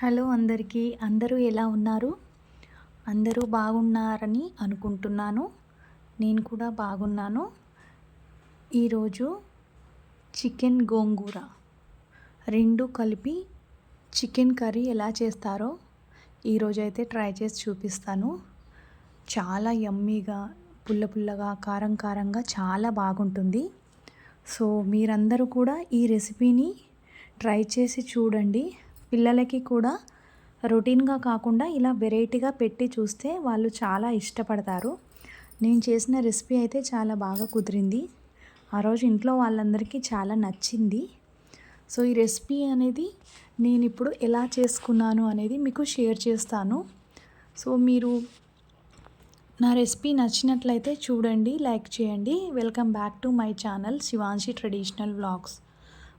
Hello అందరికీ. అందరూ ఎలా ఉన్నారు? అందరూ బాగున్నారని అనుకుంటున్నాను. నేను కూడా బాగున్నాను. ఈరోజు చికెన్ గోంగూర రెండు కలిపి చికెన్ కర్రీ ఎలా చేస్తారో ఈరోజు అయితే ట్రై చేసి చూపిస్తాను. చాలా యమ్మీగా పుల్ల పుల్లగా కారం కారంగా చాలా బాగుంటుంది. సో మీరందరూ కూడా ఈ రెసిపీని ట్రై చేసి చూడండి. పిల్లలకి కూడా రొటీన్గా కాకుండా ఇలా వెరైటీగా పెట్టి చూస్తే వాళ్ళు చాలా ఇష్టపడతారు. నేను చేసిన రెసిపీ అయితే చాలా బాగా కుదిరింది. ఆ రోజు ఇంట్లో వాళ్ళందరికీ చాలా నచ్చింది. సో ఈ రెసిపీ అనేది నేను ఇప్పుడు ఎలా చేసుకున్నాను అనేది మీకు షేర్ చేస్తాను. సో మీరు నా రెసిపీ నచ్చినట్లయితే చూడండి లైక్ చేయండి. Welcome back to my channel Shivanshi traditional vlogs.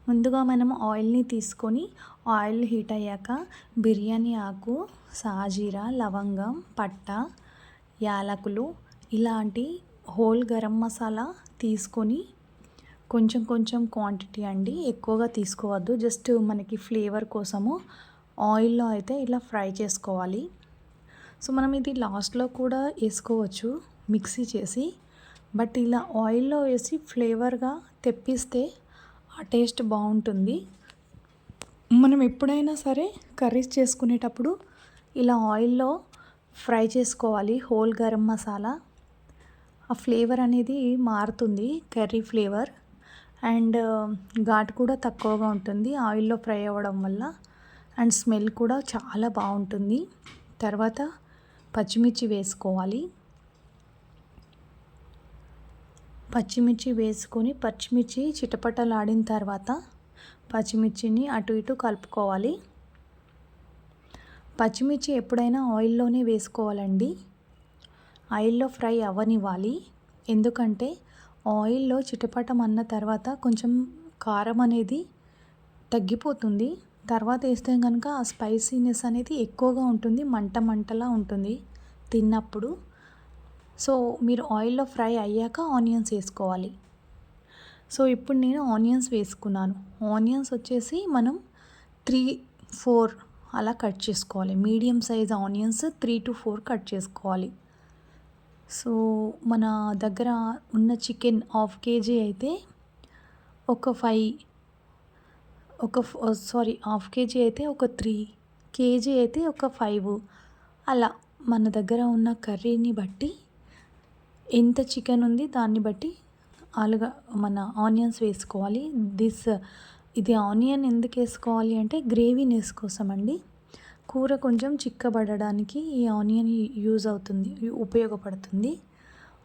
ముందుగా మనం ఆయిల్ని తీసుకొని ఆయిల్ హీట్ అయ్యాక బిర్యానీ ఆకు సాజీరా లవంగం పట్ట యాలకులు ఇలాంటి హోల్ గరం మసాలా తీసుకొని కొంచెం కొంచెం క్వాంటిటీ అండి. ఎక్కువగా తీసుకోవద్దు. జస్ట్ మనకి ఫ్లేవర్ కోసము ఆయిల్లో అయితే ఇలా ఫ్రై చేసుకోవాలి. సో మనం ఇది లాస్ట్లో కూడా వేసుకోవచ్చు మిక్సీ చేసి. బట్ ఇలా ఆయిల్లో వేసి ఫ్లేవర్గా తెప్పిస్తే ఆ టేస్ట్ బాగుంటుంది. మనం ఎప్పుడైనా సరే కర్రీస్ చేసుకునేటప్పుడు ఇలా ఆయిల్లో ఫ్రై చేసుకోవాలి హోల్ గరం మసాలా. ఆ ఫ్లేవర్ అనేది మారుతుంది కర్రీ ఫ్లేవర్. అండ్ ఘాటు కూడా తక్కువగా ఉంటుంది ఆయిల్లో ఫ్రై అవ్వడం వల్ల. అండ్ స్మెల్ కూడా చాలా బాగుంటుంది. తర్వాత పచ్చిమిర్చి వేసుకోవాలి. పచ్చిమిర్చి వేసుకొని పచ్చిమిర్చి చిటపటలాడిన తర్వాత పచ్చిమిర్చిని అటు ఇటు కలుపుకోవాలి. పచ్చిమిర్చి ఎప్పుడైనా ఆయిల్లోనే వేసుకోవాలండి. ఆయిల్లో ఫ్రై అవ్వనివ్వాలి. ఎందుకంటే ఆయిల్లో చిటపటం అన్న తర్వాత కొంచెం కారం అనేది తగ్గిపోతుంది. తర్వాత వేస్తే కనుక ఆ స్పైసీనెస్ అనేది ఎక్కువగా ఉంటుంది మంట మంటలా ఉంటుంది. తిన్నప్పుడు సో మీరు ఆయిల్లో ఫ్రై అయ్యాక ఆనియన్స్ వేసుకోవాలి. సో ఇప్పుడు నేను ఆనియన్స్ వేసుకున్నాను. ఆనియన్స్ వచ్చేసి మనం త్రీ ఫోర్ అలా కట్ చేసుకోవాలి. Medium size onions three to four cut చేసుకోవాలి. సో మన దగ్గర ఉన్న చికెన్ హాఫ్ కేజీ అయితే ఒక ఫైవ్ ఒక సారీ హాఫ్ కేజీ అయితే ఒక త్రీ కేజీ అయితే ఒక ఫైవ్ అలా మన దగ్గర ఉన్న కర్రీని బట్టి ఎంత చికెన్ ఉంది దాన్ని బట్టి ఆలుగా మన ఆనియన్స్ వేసుకోవాలి. దిస్ ఇది ఆనియన్ ఎందుకు వేసుకోవాలి అంటే గ్రేవీనెస్ కోసం అండి కూర కొంచెం చిక్కబడడానికి ఈ ఆనియన్ యూజ్ అవుతుంది ఉపయోగపడుతుంది.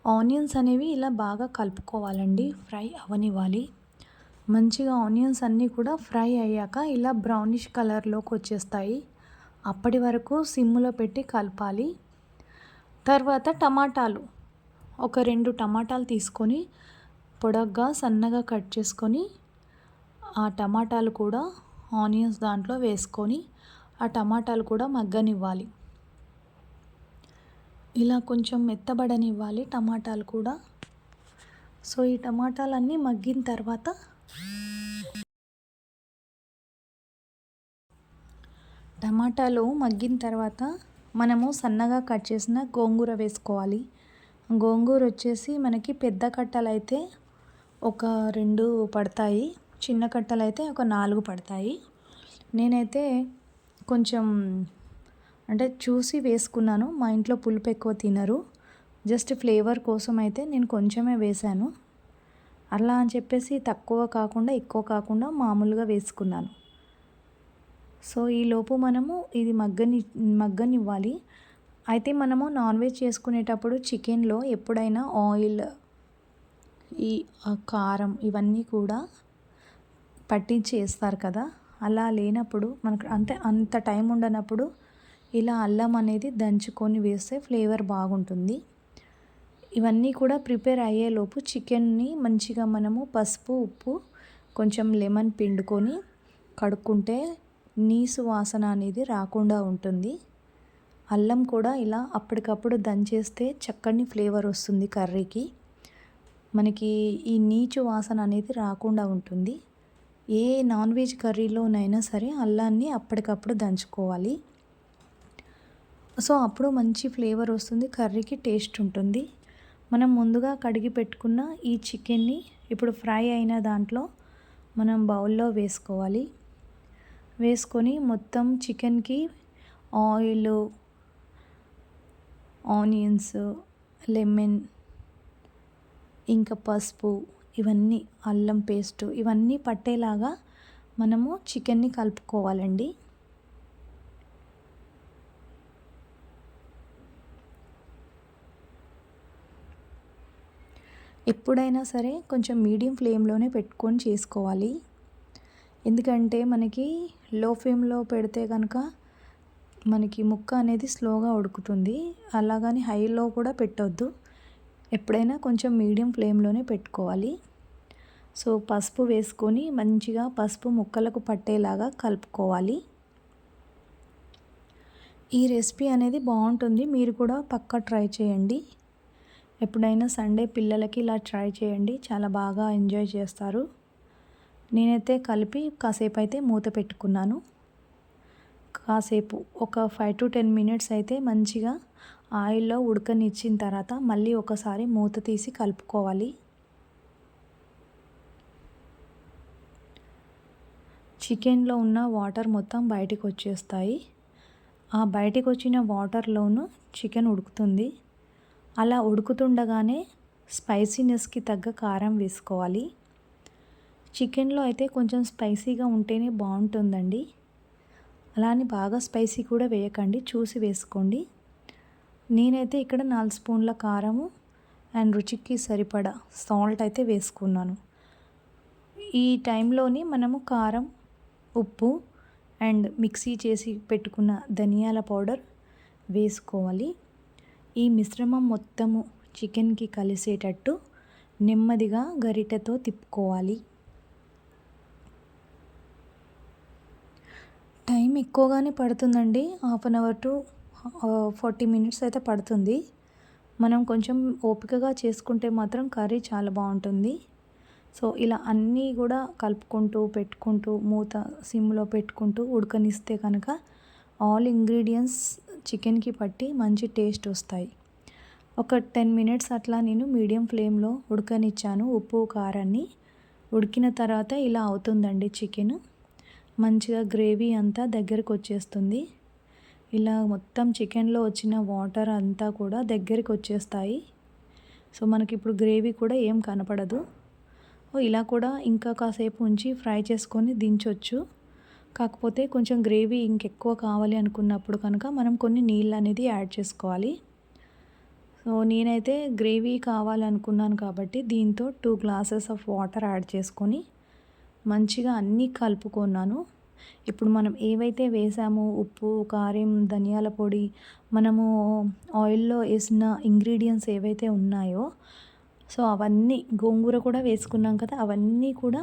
ఆనియన్స్ అనేవి ఇలా బాగా కలుపుకోవాలండి ఫ్రై అవనివ్వాలి. మంచిగా ఆనియన్స్ అన్నీ కూడా ఫ్రై అయ్యాక ఇలా బ్రౌనిష్ కలర్లోకి వచ్చేస్తాయి. అప్పటి వరకు సిమ్లో పెట్టి కలపాలి. తర్వాత టమాటాలు. ఒక రెండు టమాటాలు తీసుకొని పొడగ్గా సన్నగా కట్ చేసుకొని ఆ టమాటాలు కూడా ఆనియన్స్ దాంట్లో వేసుకొని ఆ టమాటాలు కూడా మగ్గనివ్వాలి. ఇలా కొంచెం మెత్తబడనివ్వాలి టమాటాలు కూడా. సో ఈ టమాటాలన్నీ మగ్గిన తర్వాత టమాటాలు మగ్గిన తర్వాత మనము సన్నగా కట్ చేసిన గోంగూర వేసుకోవాలి. గోంగూర వచ్చేసి మనకి పెద్ద కట్టలు అయితే ఒక రెండు పడతాయి చిన్న కట్టలు అయితే ఒక నాలుగు పడతాయి. నేనైతే కొంచెం అంటే చూసి వేసుకున్నాను మా ఇంట్లో పులుపు ఎక్కువ తినరు. జస్ట్ ఫ్లేవర్ కోసం అయితే నేను కొంచెమే వేశాను. అలా అని చెప్పేసి తక్కువ కాకుండా ఎక్కువ కాకుండా మామూలుగా వేసుకున్నాను. సో ఈలోపు మనము ఇది మగ్గని మగ్గనివ్వాలి. అయితే మనము నాన్ వెజ్ చేసుకునేటప్పుడు చికెన్లో ఎప్పుడైనా ఆయిల్ ఈ కారం ఇవన్నీ కూడా పట్టించి వేస్తారు కదా. అలా లేనప్పుడు మనకు అంతే అంత టైం ఉండనప్పుడు ఇలా అల్లం అనేది దంచుకొని వేస్తే ఫ్లేవర్ బాగుంటుంది. ఇవన్నీ కూడా ప్రిపేర్ అయ్యేలోపు చికెన్ని మంచిగా మనము పసుపు ఉప్పు కొంచెం లెమన్ పిండుకొని కడుక్కుంటే నీసు వాసన అనేది రాకుండా ఉంటుంది. అల్లం కూడా ఇలా అప్పటికప్పుడు దంచేస్తే చక్కని ఫ్లేవర్ వస్తుంది కర్రీకి. మనకి ఈ నీచు వాసన అనేది రాకుండా ఉంటుంది. ఏ నాన్ వెజ్ కర్రీలోనైనా సరే అల్లాన్ని అప్పటికప్పుడు దంచుకోవాలి. సో అప్పుడు మంచి ఫ్లేవర్ వస్తుంది కర్రీకి టేస్ట్ ఉంటుంది. మనం ముందుగా కడిగి పెట్టుకున్న ఈ చికెన్ని ఇప్పుడు ఫ్రై అయిన దాంట్లో మనం బౌల్లో వేసుకోవాలి. వేసుకొని మొత్తం చికెన్కి ఆయిల్ ఆనియన్స్ లెమన్ ఇంకా పసుపు ఇవన్నీ అల్లం పేస్ట్ ఇవన్నీ పట్టేలాగా మనము చికెన్ని కలుపుకోవాలండి. ఎప్పుడైనా సరే కొంచెం మీడియం ఫ్లేమ్లోనే పెట్టుకొని చేసుకోవాలి. ఎందుకంటే మనకి లో ఫ్లేమ్లో పెడితే కనుక మనకి ముక్క అనేది స్లోగా ఉడుకుతుంది. అలాగని హైలో కూడా పెట్టొద్దు. ఎప్పుడైనా కొంచెం మీడియం ఫ్లేమ్లోనే పెట్టుకోవాలి. సో పసుపు వేసుకొని మంచిగా పసుపు ముక్కలకు పట్టేలాగా కలుపుకోవాలి. ఈ రెసిపీ అనేది బాగుంటుంది. మీరు కూడా పక్కా ట్రై చేయండి. ఎప్పుడైనా సండే పిల్లలకి ఇలా ట్రై చేయండి. చాలా బాగా ఎంజాయ్ చేస్తారు. నేనైతే కలిపి కాసేపు అయితే మూత పెట్టుకున్నాను. కాసేపు ఒక ఫైవ్ టు టెన్ మినిట్స్ అయితే మంచిగా ఆయిల్లో ఉడకనిచ్చిన తర్వాత మళ్ళీ ఒకసారి మూత తీసి కలుపుకోవాలి. చికెన్లో ఉన్న వాటర్ మొత్తం బయటికి వచ్చేస్తాయి. ఆ బయటికి వచ్చిన వాటర్లోనూ చికెన్ ఉడుకుతుంది. అలా ఉడుకుతుండగానే స్పైసీనెస్కి తగ్గ కారం వేసుకోవాలి. చికెన్లో అయితే కొంచెం స్పైసీగా ఉంటేనే బాగుంటుందండి. అలానే బాగా స్పైసీ కూడా వేయకండి. చూసి వేసుకోండి. నేనైతే ఇక్కడ నాలుగు స్పూన్ల కారము అండ్ రుచికి సరిపడా సాల్ట్ అయితే వేసుకున్నాను. ఈ టైంలోని మనము కారం ఉప్పు అండ్ మిక్సీ చేసి పెట్టుకున్న ధనియాల పౌడర్ వేసుకోవాలి. ఈ మిశ్రమం మొత్తము చికెన్కి కలిసేటట్టు నెమ్మదిగా గరిటెతో తిప్పుకోవాలి. టైం ఎక్కువగానే పడుతుందండి. Half an hour to forty minutes అయితే పడుతుంది. మనం కొంచెం ఓపికగా చేసుకుంటే మాత్రం కర్రీ చాలా బాగుంటుంది. సో ఇలా అన్నీ కూడా కలుపుకుంటూ పెట్టుకుంటూ మూత సిమ్లో పెట్టుకుంటూ ఉడకనిస్తే కనుక ఆల్ ఇంగ్రీడియంట్స్ చికెన్కి పట్టి మంచి టేస్ట్ వస్తాయి. ఒక టెన్ మినిట్స్ అట్లా నేను మీడియం ఫ్లేమ్లో ఉడకనిచ్చాను ఉప్పు కారాన్ని. ఉడికిన తర్వాత ఇలా అవుతుందండి చికెన్. మంచిగా గ్రేవీ అంతా దగ్గరికి వచ్చేస్తుంది. ఇలా మొత్తం చికెన్లో వచ్చిన వాటర్ అంతా కూడా దగ్గరికి వచ్చేస్తాయి. సో మనకి ఇప్పుడు గ్రేవీ కూడా ఏం కనపడదు. ఇలా కూడా ఇంకా కాసేపు ఉంచి ఫ్రై చేసుకొని దించవచ్చు కాకపోతే కొంచెం గ్రేవీ ఇంకెక్కువ కావాలి అనుకున్నప్పుడు కనుక మనం కొన్ని నీళ్ళు అనేది యాడ్ చేసుకోవాలి. సో నేనైతే గ్రేవీ కావాలనుకున్నాను కాబట్టి దీంతో two glasses of water add చేసుకొని మంచిగా అన్నీ కలుపుకున్నాను. ఇప్పుడు మనం ఏవైతే వేసామో ఉప్పు కారం ధనియాల పొడి మనము ఆయిల్లో వేసిన ఇంగ్రీడియంట్స్ ఏవైతే ఉన్నాయో సో అవన్నీ గోంగూర కూడా వేసుకున్నాం కదా అవన్నీ కూడా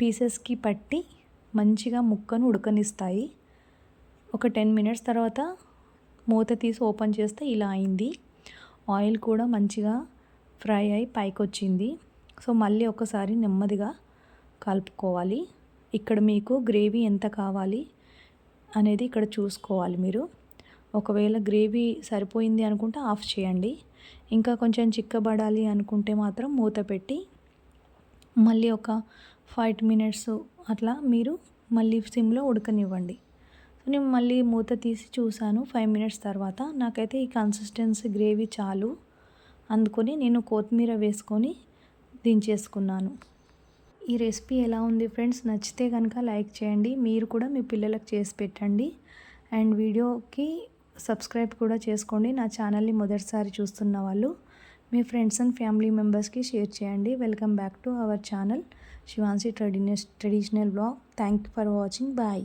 పీసెస్కి పట్టి మంచిగా ముక్కను ఉడకనిస్తాయి. ఒక టెన్ మినిట్స్ తర్వాత మూత తీసి ఓపెన్ చేస్తే ఇలా అయింది. ఆయిల్ కూడా మంచిగా ఫ్రై అయి పైకి వచ్చింది సో మళ్ళీ ఒకసారి నెమ్మదిగా కలుపుకోవాలి. ఇక్కడ మీకు గ్రేవీ ఎంత కావాలి అనేది ఇక్కడ చూసుకోవాలి మీరు. ఒకవేళ గ్రేవీ సరిపోయింది అనుకుంటే ఆఫ్ చేయండి. ఇంకా కొంచెం చిక్కబడాలి అనుకుంటే మాత్రం మూత పెట్టి మళ్ళీ ఒక ఫైవ్ మినిట్స్ అట్లా మీరు మళ్ళీ సిమ్లో ఉడకనివ్వండి. సో నేను మళ్ళీ మూత తీసి చూశాను ఫైవ్ మినిట్స్ తర్వాత. నాకైతే ఈ కన్సిస్టెన్సీ గ్రేవీ చాలు. అందుకొని నేను కొత్తిమీర వేసుకొని దించేసుకున్నాను. ఈ రెసిపీ ఎలా ఉంది ఫ్రెండ్స్ నచ్చితే కనుక లైక్ చేయండి. మీరు కూడా మీ పిల్లలకు చేసి పెట్టండి. అండ్ వీడియోకి సబ్స్క్రైబ్ కూడా చేసుకోండి. నా ఛానల్ని మొదటిసారి చూస్తున్న వాళ్ళు మీ ఫ్రెండ్స్ అండ్ ఫ్యామిలీ మెంబర్స్కి షేర్ చేయండి. Welcome back to our channel. Shivanshi traditional traditional blog. Thank you for watching. Bye.